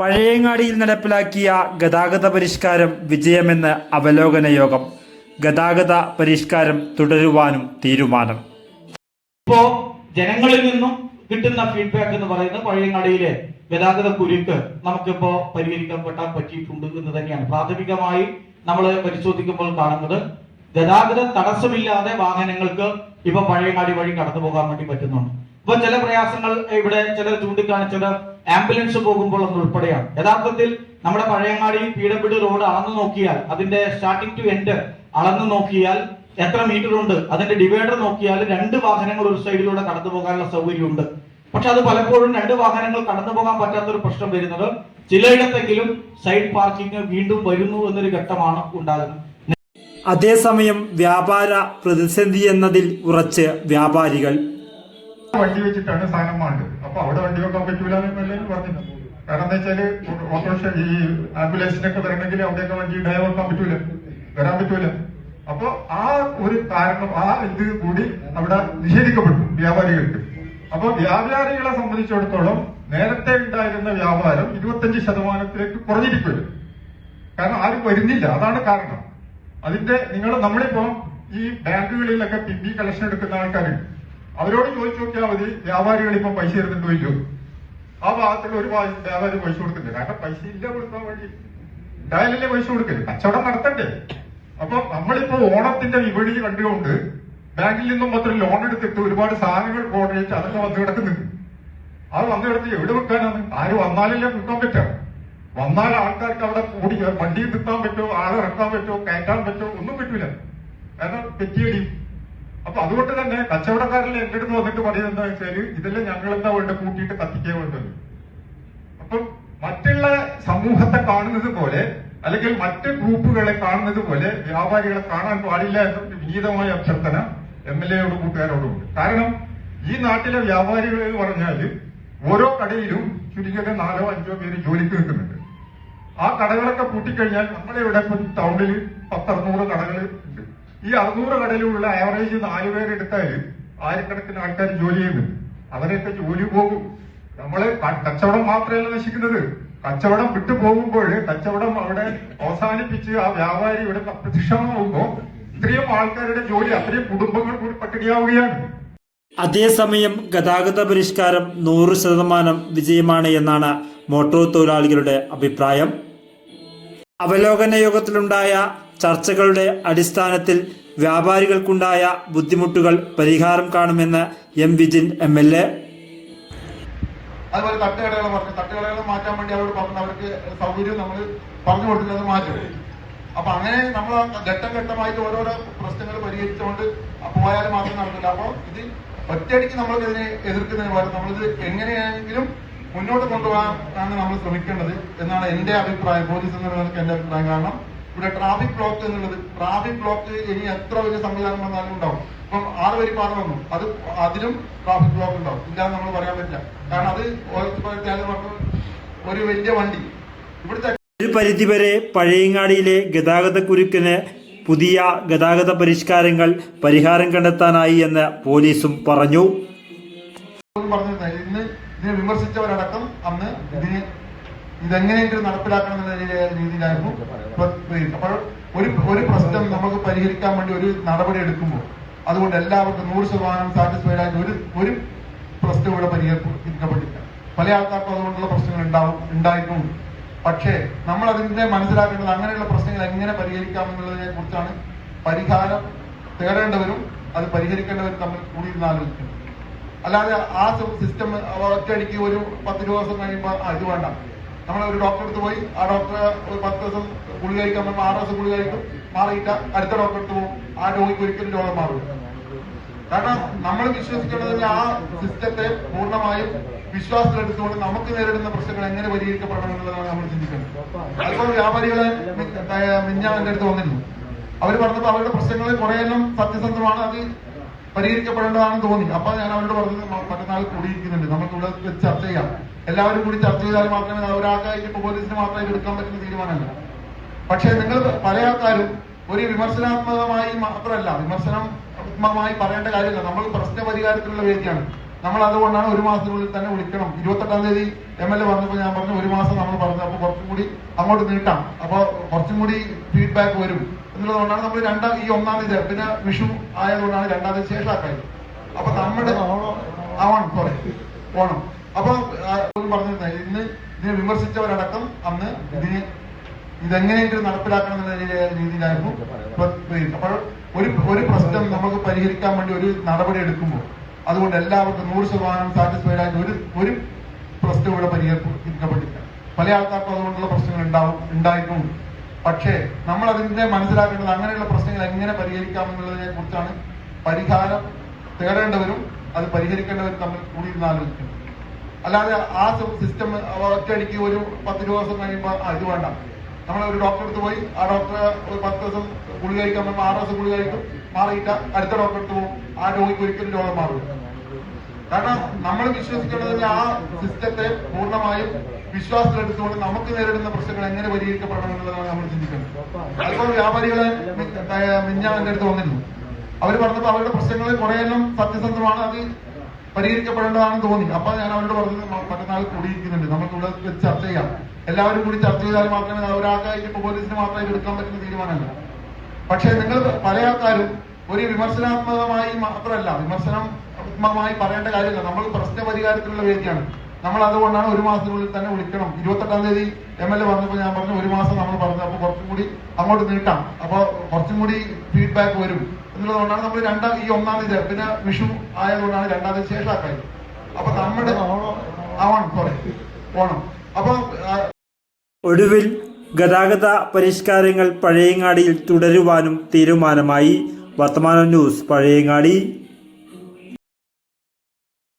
പഴയങ്ങാടിയിൽ നടപ്പിലാക്കിയ ഗതാഗത പരിഷ്കാരം വിജയമെന്ന് അവലോകന യോഗം. ഗതാഗത പരിഷ്കാരം തുടരുവാനും തീരുമാനം. ഇപ്പോ ജനങ്ങളിൽ നിന്നും കിട്ടുന്ന ഫീഡ്ബാക്ക് എന്ന് പറയുന്നത് പഴയങ്ങാടിയിലെ ഗതാഗത കുരുക്ക് നമുക്കിപ്പോ പരിഹരിക്കപ്പെട്ടാൻ പറ്റിയിട്ടുണ്ട് എന്ന് തന്നെയാണ്. പ്രാഥമികമായി നമ്മൾ പരിശോധിക്കുമ്പോൾ കാണുന്നത് ഗതാഗത തടസ്സമില്ലാതെ വാഹനങ്ങൾക്ക് ഇപ്പൊ പഴയങ്ങാടി വഴി കടന്നു പോകാൻ വേണ്ടി പറ്റുന്നുണ്ട്. ഇപ്പൊ ചില പ്രയാസങ്ങൾ ഇവിടെ ചിലർ ചൂണ്ടിക്കാണിച്ചത് ആംബുലൻസ് പോകുമ്പോൾ അത് ഉൾപ്പെടെയാണ്. യഥാർത്ഥത്തിൽ നമ്മുടെ പഴയങ്ങാടി പി ഡബ്ല്യു റോഡ് അളന്നു നോക്കിയാൽ അതിന്റെ സ്റ്റാർട്ടിംഗ് ടു എൻഡ് അളന്നു നോക്കിയാൽ എത്ര മീറ്റർ ഉണ്ട്? അതിന്റെ ഡിവൈഡർ നോക്കിയാൽ രണ്ട് വാഹനങ്ങൾ ഒരു സൈഡിലൂടെ കടന്നു പോകാനുള്ള സൗകര്യമുണ്ട്. പക്ഷെ അത് പലപ്പോഴും രണ്ട് വാഹനങ്ങൾ കടന്നു പോകാൻ പറ്റാത്ത ഒരു പ്രശ്നം വരുന്നത് ചിലയിടത്തെങ്കിലും സൈഡ് പാർക്കിംഗ് വീണ്ടും വരുന്നു എന്നൊരു ഘട്ടമാണ് ഉണ്ടാകുന്നത്. അതേസമയം വ്യാപാര പ്രതിസന്ധി എന്നതിൽ ഉറച്ച് വ്യാപാരികൾ. വണ്ടി വെച്ചിട്ടാണ് സാധനം വേണ്ടത് അപ്പൊ അവിടെ വണ്ടി വെക്കാൻ പറ്റൂല എന്നല്ലേ പറഞ്ഞത് കാരണം എന്താ വെച്ചാൽ ഓട്ടോറിക്ഷ ഈ ആംബുലൻസിനൊക്കെ വരണമെങ്കിൽ അവിടെയൊക്കെ വണ്ടി ഡ്രൈവ് വെക്കാൻ പറ്റൂല. വരാൻ പറ്റൂല. അപ്പൊ ആ ഒരു കാരണം ആ ഇത് കൂടി അവിടെ നിഷേധിക്കപ്പെട്ടു വ്യാപാരികൾക്ക്. അപ്പൊ വ്യാപാരികളെ സംബന്ധിച്ചിടത്തോളം നേരത്തെ ഉണ്ടായിരുന്ന വ്യാപാരം ഇരുപത്തഞ്ച് ശതമാനത്തിലേക്ക് കുറഞ്ഞിരിക്കുമല്ലോ കാരണം ആരും വരുന്നില്ല. അതാണ് കാരണം. അതിന്റെ നിങ്ങൾ നമ്മളിപ്പോ ഈ ബാങ്കുകളിലൊക്കെ പിമ്പി കളക്ഷൻ എടുക്കുന്ന ആൾക്കാരുണ്ട്. അവരോട് ചോദിച്ചു നോക്കിയാൽ മതി വ്യാപാരികൾ ഇപ്പം പൈസ തരുന്നുണ്ടോ ആ ഭാഗത്തുള്ള ഒരു വ്യാപാരി പൈസ കൊടുക്കുന്നുണ്ട് കാരണം പൈസ ഇല്ല കൊടുക്കാൻ വേണ്ടി. ഉണ്ടായാലല്ലേ പൈസ കൊടുക്കരുത് കച്ചവടം നടത്തണ്ടേ? അപ്പൊ നമ്മളിപ്പോ ഓണത്തിന്റെ വിപണി കണ്ടുകൊണ്ട് ബാങ്കിൽ നിന്നും മാത്രം ലോൺ എടുത്തിട്ട് ഒരുപാട് സാധനങ്ങൾ ചെയ്തിട്ട് അതൊക്കെ വന്നു കിടക്കുന്നുണ്ട്. അത് വന്നു കിടത്ത് എവിടെ വെക്കാനാണ്? ആര് വന്നാലല്ലേ കിട്ടാൻ പറ്റുക? വന്നാൽ ആൾക്കാർക്ക് അവിടെ കൂടി വണ്ടി നിർത്താൻ പറ്റുമോ? ആളെ ഇറക്കാൻ പറ്റുമോ? കയറ്റാൻ പറ്റുമോ? ഒന്നും പറ്റൂല. കാരണം തെറ്റിയടി അപ്പൊ അതുകൊണ്ട് തന്നെ കച്ചവടക്കാരിൽ എന്റെ അടുത്ത് വന്നിട്ട് പറയുന്നത് വെച്ചാൽ ഇതെല്ലാം ഞങ്ങൾ എന്താ വേണ്ട കൂട്ടിയിട്ട് കത്തിക്കാൻ വേണ്ടത്. അപ്പം മറ്റുള്ള സമൂഹത്തെ കാണുന്നത് പോലെ അല്ലെങ്കിൽ മറ്റ് ഗ്രൂപ്പുകളെ കാണുന്നത് പോലെ വ്യാപാരികളെ കാണാൻ പാടില്ല എന്ന വിനീതമായ അഭ്യർത്ഥന എം എൽ എയോടും കൂട്ടുകാരോടുമുണ്ട് കാരണം ഈ നാട്ടിലെ വ്യാപാരികൾ എന്ന് പറഞ്ഞാൽ ഓരോ കടയിലും ചുരുങ്ങിയത് നാലോ അഞ്ചോ പേര് ജോലിക്ക് നിൽക്കുന്നുണ്ട്. ആ കടകളൊക്കെ പൂട്ടിക്കഴിഞ്ഞാൽ നമ്മുടെ ഇവിടെ ടൗണിൽ പത്തറുന്നൂറ് കടകൾ ഈ അറുന്നൂറ് കടയിലുള്ള ആവറേജ് നാല് പേരെടുത്താൽ ആയിരക്കണക്കിന് ആൾക്കാർ ജോലി ചെയ്യുന്നുണ്ട്. അവരെയൊക്കെ ജോലി പോകും. നമ്മൾ കച്ചവടം മാത്രമല്ല നശിക്കുന്നത്. കച്ചവടം വിട്ടു പോകുമ്പോൾ കച്ചവടം അവിടെ അവസാനിപ്പിച്ച് ആ വ്യാപാരി ഇവിടെ അപ്രത്യക്ഷമാകുമ്പോ ഇത്രയും ആൾക്കാരുടെ ജോലി അത്രയും കുടുംബങ്ങൾ കൂടി പട്ടിണിയാവുകയാണ്. അതേസമയം ഗതാഗത പരിഷ്കാരം നൂറ് ശതമാനം വിജയമാണ് എന്നാണ് മോട്ടോർ തൊഴിലാളികളുടെ അഭിപ്രായം. അവലോകന യോഗത്തിലുണ്ടായ ചർച്ചകളുടെ അടിസ്ഥാനത്തിൽ വ്യാപാരികൾക്കുണ്ടായ ബുദ്ധിമുട്ടുകൾ പരിഹാരം കാണുമെന്ന് M Vijin M L A. അതുപോലെ തട്ടുകടകൾ പറഞ്ഞു തട്ടുകടകൾ മാറ്റാൻ വേണ്ടി അവരോട് പറഞ്ഞു അവർക്ക് സൗകര്യം നമ്മൾ പറഞ്ഞു കൊടുക്കുന്നത് മാറ്റും അപ്പൊ അങ്ങനെ നമ്മൾ ഘട്ടം ഘട്ടമായിട്ട് ഓരോരോ പ്രശ്നങ്ങൾ പരിഹരിച്ചുകൊണ്ട് പോയാൽ മാത്രം നടക്കില്ല. അപ്പോൾ ഇത് ഒറ്റയടിക്ക് നമ്മൾ ഇതിനെ എതിർക്കുന്നതിന് പകരം നമ്മളിത് എങ്ങനെയാണെങ്കിലും മുന്നോട്ട് കൊണ്ടുപോകാനാണ് നമ്മൾ ശ്രമിക്കേണ്ടത് എന്നാണ് എന്റെ അഭിപ്രായം. പോലീസ് എന്ന എന്റെ അഭിപ്രായം. കാരണം ഇവിടെ ട്രാഫിക് ബ്ലോക്ക് എന്നുള്ളത്. ട്രാഫിക് ബ്ലോക്ക് ഇനി എത്ര വലിയ സംവിധാനം വന്നാലും ഉണ്ടാവും. ഇപ്പം ആറ് വരി പാത വന്നു. അത് അതിലും ട്രാഫിക് ബ്ലോക്ക് ഉണ്ടാവും. ഇല്ലാന്ന് നമ്മൾ പറയാൻ പറ്റില്ല. കാരണം അത് പറഞ്ഞു ഒരു വലിയ വണ്ടി. ഇവിടുത്തെ ഒരു പരിധിവരെ പഴയങ്ങാടിയിലെ ഗതാഗത കുരുക്കിന് പുതിയ ഗതാഗത പരിഷ്കാരങ്ങൾ പരിഹാരം കണ്ടെത്താനായി എന്ന് പോലീസും പറഞ്ഞു. പറഞ്ഞിരുന്നു ഇന്ന് ഇതിനെ വിമർശിച്ചവരടക്കം അന്ന് ഇതിന് ഇതെങ്ങനെയെങ്കിലും നടപ്പിലാക്കണം എന്നുള്ള രീതിയിലാ- രീതിയിലായിരുന്നു അപ്പോൾ ഒരു ഒരു പ്രശ്നം നമുക്ക് പരിഹരിക്കാൻ വേണ്ടി ഒരു നടപടി എടുക്കുമ്പോൾ അതുകൊണ്ട് എല്ലാവർക്കും നൂറ് ശതമാനം സാറ്റിസ്ഫൈഡ് ആയിട്ട് ഒരു ഒരു പ്രശ്നം ഇവിടെ പരിഹരിക്കപ്പെട്ടില്ല. പല ആൾക്കാർക്കും അതുകൊണ്ടുള്ള പ്രശ്നങ്ങൾ ഉണ്ടാവും ഉണ്ടായിട്ടുണ്ട്. പക്ഷേ നമ്മൾ അതിന്റെ മനസ്സിലാക്കേണ്ടത് അങ്ങനെയുള്ള പ്രശ്നങ്ങൾ എങ്ങനെ പരിഹരിക്കാം എന്നുള്ളതിനെ കുറിച്ചാണ് പരിഹാരം തേടേണ്ടവരും അത് പരിഹരിക്കേണ്ടവരും തമ്മിൽ കൂടി ഇരുന്ന് ആലോചിക്കുന്നത് അല്ലാതെ ആ സിസ്റ്റം ഒറ്റയടിക്ക് ഒരു പത്ത് ദിവസം കഴിയുമ്പോൾ ഇത് വേണ്ട. നമ്മൾ ഒരു ഡോക്ടറെ അടുത്ത് പോയി. ആ ഡോക്ടർ ഒരു പത്ത് ദിവസം ഗുളി കഴിക്കാൻ പറഞ്ഞാൽ ആറ് ദിവസം ഗുളി കഴിക്കും. മാറിയിട്ട് അടുത്ത ഡോക്ടറെ അടുത്ത് പോകും. ആ രോഗിക്ക് ഒരിക്കലും രോഗം മാറും കാരണം നമ്മൾ വിശ്വസിക്കേണ്ടത് ആ സിസ്റ്റത്തെ പൂർണമായും വിശ്വാസത്തിലെടുത്തുകൊണ്ട് നമുക്ക് നേരിടുന്ന പ്രശ്നങ്ങൾ എങ്ങനെ പരിഹരിക്കപ്പെടണം എന്നുള്ളതാണ് നമ്മൾ ചിന്തിക്കുന്നത് അതുപോലെ വ്യാപാരികളെ മിഞ്ഞാൻ എന്റെ അടുത്ത് വന്നിരുന്നു. അവർ പറഞ്ഞപ്പോൾ അവരുടെ പ്രശ്നങ്ങൾ കുറെയെല്ലാം സത്യസന്ധമാണ്. അത് പരിഹരിക്കപ്പെടേണ്ടതാണെന്ന് തോന്നി. അപ്പൊ ഞാൻ അവരോട് പറഞ്ഞത് മറ്റന്നാൾ കൂടിയിരിക്കുന്നുണ്ട്. നമുക്ക് ഇവിടെ ചർച്ച ചെയ്യാം. എല്ലാവരും കൂടി ചർച്ച ചെയ്താൽ മാത്രമേ ഒരാൾക്കായിട്ട് പോലീസിന് മാത്രമായിട്ട് എടുക്കാൻ പറ്റുന്ന തീരുമാനമല്ല. പക്ഷേ നിങ്ങൾ പല ആൾക്കാരും ഒരു വിമർശനാത്മകമായി മാത്രമല്ല വിമർശനാത്മകമായി പറയേണ്ട കാര്യമില്ല. നമ്മൾ പ്രശ്ന പരിഹാരത്തിലുള്ള വേദിയാണ്. നമ്മൾ അതുകൊണ്ടാണ് ഒരു മാസത്തിനുള്ളിൽ തന്നെ വിളിക്കണം. ഇരുപത്തെട്ടാം തീയതി എം എൽ എ പറഞ്ഞപ്പോൾ ഞാൻ പറഞ്ഞു ഒരു മാസം നമ്മൾ പറഞ്ഞു അപ്പോൾ കുറച്ചും കൂടി അങ്ങോട്ട് നീട്ടാം. അപ്പൊ കുറച്ചും കൂടി ഫീഡ്ബാക്ക് വരും. എന്നുള്ളതുകൊണ്ടാണ് നമ്മൾ രണ്ടാം ഈ ഒന്നാം തീയതി പിന്നെ വിഷു ആയതുകൊണ്ടാണ് രണ്ടാം തീയതി ശേഷമാക്കായത് അപ്പൊ നമ്മുടെ ഓണം. സോറി ഓണം അപ്പൊ പറഞ്ഞിരുന്ന ഇന്ന് ഇതിനെ വിമർശിച്ചവരടക്കം അന്ന് ഇതിന് ഇതെങ്ങനെയെങ്കിലും നടപ്പിലാക്കണം എന്നുള്ള രീതി- രീതിയിലായിരുന്നു അപ്പോൾ ഒരു ഒരു പ്രശ്നം നമുക്ക് പരിഹരിക്കാൻ വേണ്ടി ഒരു നടപടി എടുക്കുമ്പോൾ അതുകൊണ്ട് എല്ലാവർക്കും നൂറ് ശതമാനം സാറ്റിസ്ഫൈഡ് ആയിട്ട് ഒരു ഒരു പ്രശ്നം ഇവിടെ പരിഹരിക്കപ്പെട്ടില്ല പല ആൾക്കാർക്കും അതുകൊണ്ടുള്ള പ്രശ്നങ്ങൾ ഉണ്ടാവും ഉണ്ടായിട്ടുമുണ്ട് പക്ഷേ നമ്മൾ അതിന്റെ മനസ്സിലാക്കേണ്ടത് അങ്ങനെയുള്ള പ്രശ്നങ്ങൾ എങ്ങനെ പരിഹരിക്കാം എന്നുള്ളതിനെ കുറിച്ചാണ് പരിഹാരം തേടേണ്ടവരും അത് പരിഹരിക്കേണ്ടവരും തമ്മിൽ കൂടി ഇരുന്ന് ആലോചിക്കുന്നത് അല്ലാതെ ആ സിസ്റ്റം ഒറ്റയടിക്ക് ഒരു പത്ത് ദിവസം കഴിയുമ്പോൾ ഇത് വേണ്ട. നമ്മൾ ഒരു ഡോക്ടറെ അടുത്ത് പോയി ആ ഡോക്ടറെ ഒരു പത്ത് ദിവസം ഗുളി കഴിക്കാൻ പറ്റുമ്പോൾ ആറ് ദിവസം ഗുളി കഴിക്കും. മാറിയിട്ട അടുത്ത ഡോക്ടറെ അടുത്ത് പോകും. ആ രോഗിക്ക് ഒരിക്കലും രോഗം മാറില്ല കാരണം നമ്മൾ വിശ്വസിക്കേണ്ടത് ആ സിസ്റ്റത്തെ പൂർണമായും വിശ്വാസത്തിലെടുത്തുകൊണ്ട് നമുക്ക് നേരിടുന്ന പ്രശ്നങ്ങൾ എങ്ങനെ പരിഹരിക്കപ്പെടണം എന്നുള്ളതാണ് നമ്മൾ ചിന്തിക്കുന്നത് അതുപോലെ വ്യാപാരികളെ മിഞ്ഞാൻ എന്റെ അടുത്ത് വന്നിരുന്നു. അവർ പറഞ്ഞപ്പോൾ അവരുടെ പ്രശ്നങ്ങൾ കുറെയെല്ലാം സത്യസന്ധമാണ് അത് പരിഹരിക്കപ്പെടേണ്ടതാണെന്ന് തോന്നി. അപ്പൊ ഞാൻ അവരോട് പറഞ്ഞത് മറ്റന്നാൾ കൂടിയിരിക്കുന്നുണ്ട്. നമുക്ക് ഇവിടെ ചർച്ച ചെയ്യാം. എല്ലാവരും കൂടി ചർച്ച ചെയ്താൽ മാത്രമേ ഒരാൾക്കായിട്ട് ഇപ്പൊ പോലീസിന് മാത്രമായിട്ട് എടുക്കാൻ പറ്റുന്ന തീരുമാനമല്ല. പക്ഷേ നിങ്ങൾ പല ആൾക്കാരും ഒരു വിമർശനാത്മകമായി മാത്രമല്ല വിമർശനാത്മകമായി പറയേണ്ട കാര്യമില്ല. നമ്മൾ പ്രശ്ന പരിഹാരത്തിലുള്ള വേദിയാണ്. നമ്മൾ അതുകൊണ്ടാണ് ഒരു മാസത്തിനുള്ളിൽ തന്നെ വിളിക്കണം. ഇരുപത്തെട്ടാം തീയതി എം എൽ എ പറഞ്ഞപ്പോൾ ഞാൻ പറഞ്ഞു ഒരു മാസം നമ്മൾ പറഞ്ഞു. അപ്പൊ കുറച്ചും കൂടി അങ്ങോട്ട് നീട്ടാം. അപ്പൊ കുറച്ചും കൂടി ഫീഡ്ബാക്ക് വരും. എന്നുള്ളതുകൊണ്ടാണ് നമ്മൾ രണ്ടാം ഈ ഒന്നാം തീയതി പിന്നെ വിഷു ആയതുകൊണ്ടാണ് രണ്ടാം തീയതി ശേഷമാക്കായത് അപ്പൊ നമ്മുടെ ഓണം സോറി ഓണം. അപ്പൊ ഒടുവിൽ ഗതാഗത പരിഷ്കാരങ്ങൾ പഴയങ്ങാടിയിൽ തുടരുവാനും തീരുമാനമായി. വർത്തമാന ന്യൂസ് പഴയങ്ങാടി.